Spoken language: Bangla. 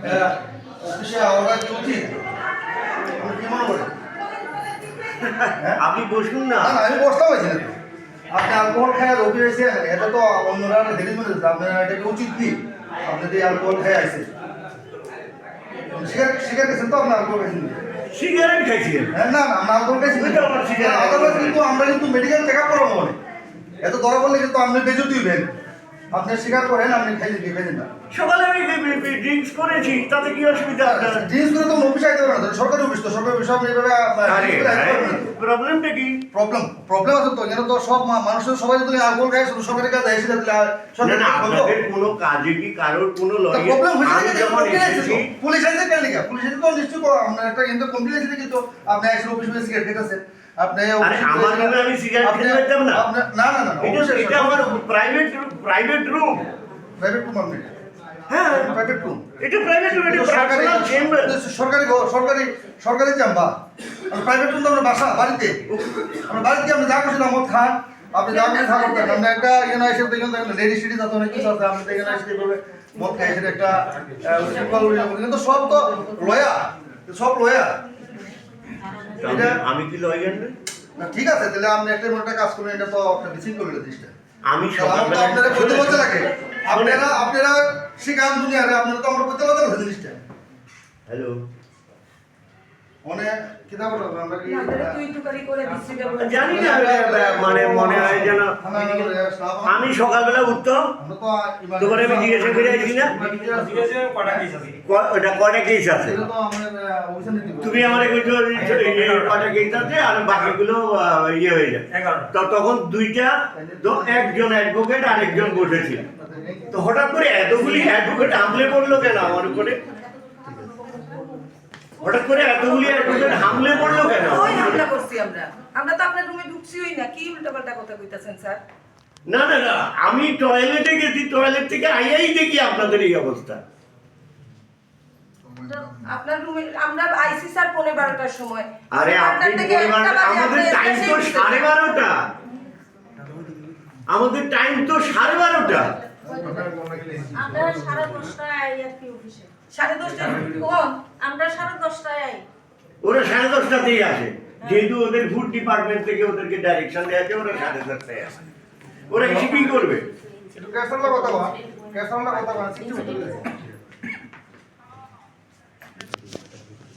কি উচিত আপনি কি মনে করেন আপনি বসুন না। আমি বসতে পারছি না আপনি অ্যালকোহল খায় রোগী হয়েছে এটা তো অন্যরা দেখে মনে হচ্ছে আপনার এটা উচিত কি? আপনি যে অ্যালকোহল খেয়ে আছে স্বীকার স্বীকার গেছেন তো আপনার অ্যালকোহল খাইছেন? সিগারেট খাইছিলেন? হ্যাঁ না না আমরা অ্যালকোহল খাইছি। ওইটা আমার। আদারওয়াইজ কিন্তু আমরা কিন্তু মেডিকেল চেক আপ করাবো মনে এত ধরা পড়লে কিন্তু আপনি বেজো দিবেন আপনি স্বীকার করেন আপনি খাইছেন কি খাইছেন না। সকালে আমি ড্রিঙ্কস করেছি তাতে কি অসুবিধা? আপনার জিনিস করে তো অফিস আইতে পারে না সরকারি অফিস তো সরকারি অফিস আপনি এভাবে প্রবলেমটা কি? প্রবলেম প্রবলেম আছে তো এখানে তো সব মানুষের সবাই যদি অ্যালকোহল খায় শুধু সরকারি কাজে এসে দিলে সরকারি না আপনাদের কোনো কাজে কি কারোর কোনো প্রবলেম হয়েছে যখন এসেছি পুলিশ আছে কেন লিখা পুলিশ তো নিশ্চয় কো- আমরা একটা কিন্তু কমপ্লেন আছে দেখি তো? আপনি এসে অফিস में সিগারেট খেতেছেন আপনি আমার রুমে আমি সিগারেট খেতে পারতাম না? না না না এটা আমার private private room private room আপনি। হ্যাঁ। প্রাইভেট রুম এটা প্রাইভেট রুম এটা সরকারি চেম্বার সরকারি সরকারি সরকারি চেম্বার প্রাইভেট রুম তো আমরা বাসা বাড়িতে। আমরা বাড়িতে আপনি যা করছেন আমার খান। আপনি যা করছেন থাকুন আমরা একটা এখানে এসে দেখুন লেডি সিটি যাতে অনেক কিছু আছে। আপনি এখানে এসে এইভাবে মদ খাই সেটা একটা সব তো লয়া। সব লয়া। আমি কি লয়ার না? ঠিক আছে তাহলে আপনি একটা মনে একটা কাজ করুন এটা তো একটা বিশৃঙ্খল জিনিসটা। আমি সকালবেলা আপনারা বলতে বলতে লাগে আপনারা আপনারা শিকান দুনিয়ারে আপনারা তো আমার বলতে বলতে জিনিসটা। হ্যালো না মানে মনে হয় যেন আমি সকালবেলা উঠতাম তোমার আমি জিজ্ঞাসা করে আসছি না? ওটা কটা কেস আছে? তুমি আমার কটা কেস আছে আর বাকিগুলো ইয়ে হয়ে যায়। তো তখন দুইটা একজন অ্যাডভোকেট আর একজন বসেছিল। তো হঠাৎ করে এতগুলি অ্যাডভোকেট হামলে পড়ল কেন আমার উপরে? হঠাৎ করে এতগুলি অ্যাডভোকেট হামলে পড়ল কেন? ওই হামলা করছি আমরা। আমরা তো আপনার রুমে ঢুকছিই না। কি উল্টাপাল্টা কথা কইতাছেন স্যার? না না না আমি টয়লেটে গেছি। টয়লেট থেকে আইয়াই দেখি আপনাদের এই অবস্থা। আপনার রুমে আমরা আইসি স্যার পৌনে বারোটার সময়। আরে আপনি আমাদের টাইম তো সাড়ে বারোটা। আমাদের টাইম তো সাড়ে বারোটা। আমরা সাড়ে দশটায় আই আর কি অফিসে। সাড়ে দশটা আমরা সাড়ে দশটায় আই। ওরা সাড়ে দশটাতেই আসে। যেহেতু ওদের ফুড ডিপার্টমেন্ট থেকে ওদেরকে ডাইরেকশন দেওয়া আছে ওরা সাড়ে দশটায় আসে। ওরা এসে কি করবে? কথা কথা